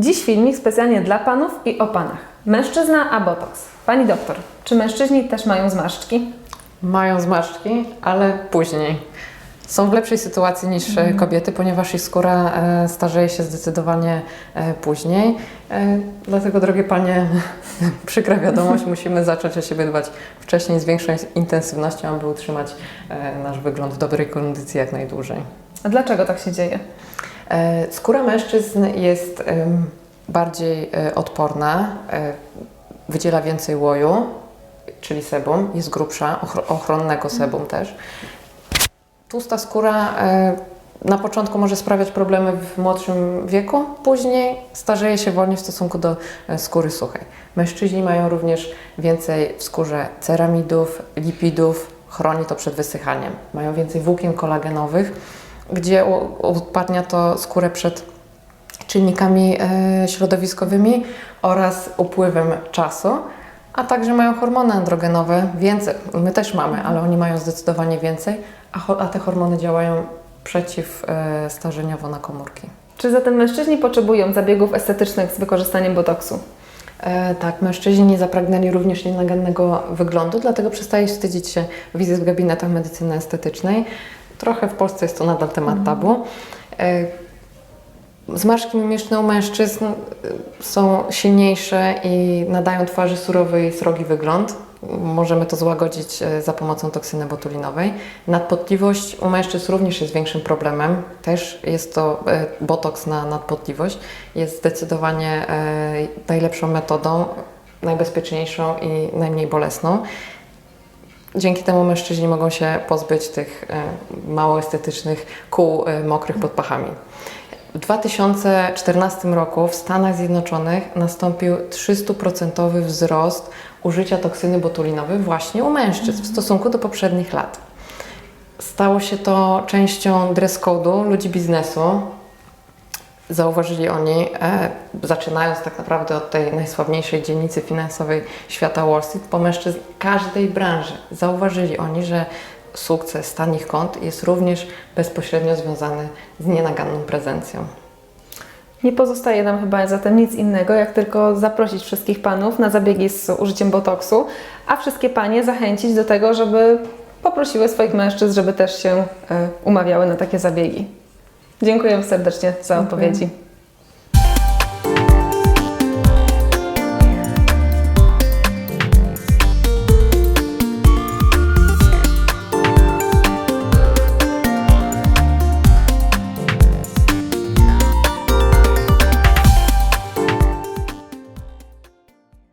Dziś filmik specjalnie dla panów i o panach. Mężczyzna a botoks. Pani doktor, czy mężczyźni też mają zmarszczki? Mają zmarszczki, ale później. Są w lepszej sytuacji niż e, kobiety, ponieważ ich skóra e, starzeje się zdecydowanie e, później. Dlatego, drogie panie, przykra wiadomość, musimy zacząć o siebie dbać wcześniej z większą intensywnością, aby utrzymać nasz wygląd w dobrej kondycji jak najdłużej. A dlaczego tak się dzieje? E, Skóra mężczyzn jest bardziej e, odporna, e, wydziela więcej łoju, czyli sebum, jest grubsza, ochro- ochronnego sebum też. Tłusta skóra na początku może sprawiać problemy w młodszym wieku, później starzeje się wolniej w stosunku do skóry suchej. Mężczyźni mają również więcej w skórze ceramidów, lipidów, chroni to przed wysychaniem. Mają więcej włókien kolagenowych, gdzie upadnia to skórę przed czynnikami e, środowiskowymi oraz upływem czasu, a także mają hormony androgenowe więcej. My też mamy, ale oni mają zdecydowanie więcej, a, te hormony działają przeciwstarzeniowo na komórki. Czy zatem mężczyźni potrzebują zabiegów estetycznych z wykorzystaniem botoksu? E, tak, mężczyźni nie zapragnęli również nienagannego wyglądu, dlatego przestaje wstydzić się wizyt w gabinetach medycyny estetycznej. Trochę w Polsce jest to nadal temat tabu. E, Zmarszki mimiczne u mężczyzn y, są silniejsze i nadają twarzy surowy i srogi wygląd. Możemy to złagodzić e, za pomocą toksyny botulinowej. Nadpotliwość u mężczyzn również jest większym problemem. Też jest to e, botoks na nadpotliwość. Jest zdecydowanie e, najlepszą metodą, najbezpieczniejszą i najmniej bolesną. Dzięki temu mężczyźni mogą się pozbyć tych e, mało estetycznych kół e, mokrych pod pachami. W 2014 roku w Stanach Zjednoczonych nastąpił 300% wzrost użycia toksyny botulinowej właśnie u mężczyzn w stosunku do poprzednich lat. Stało się to częścią dress code'u ludzi biznesu. Zauważyli oni, e, zaczynając tak naprawdę od tej najsławniejszej dzielnicy finansowej świata Wall Street, po mężczyzn każdej branży, zauważyli oni, że sukces tanich kont jest również bezpośrednio związany z nienaganną prezencją. Nie pozostaje nam chyba zatem nic innego, jak tylko zaprosić wszystkich panów na zabiegi z użyciem botoksu, a wszystkie panie zachęcić do tego, żeby poprosiły swoich mężczyzn, żeby też się e, umawiały na takie zabiegi. Dziękuję serdecznie za odpowiedzi.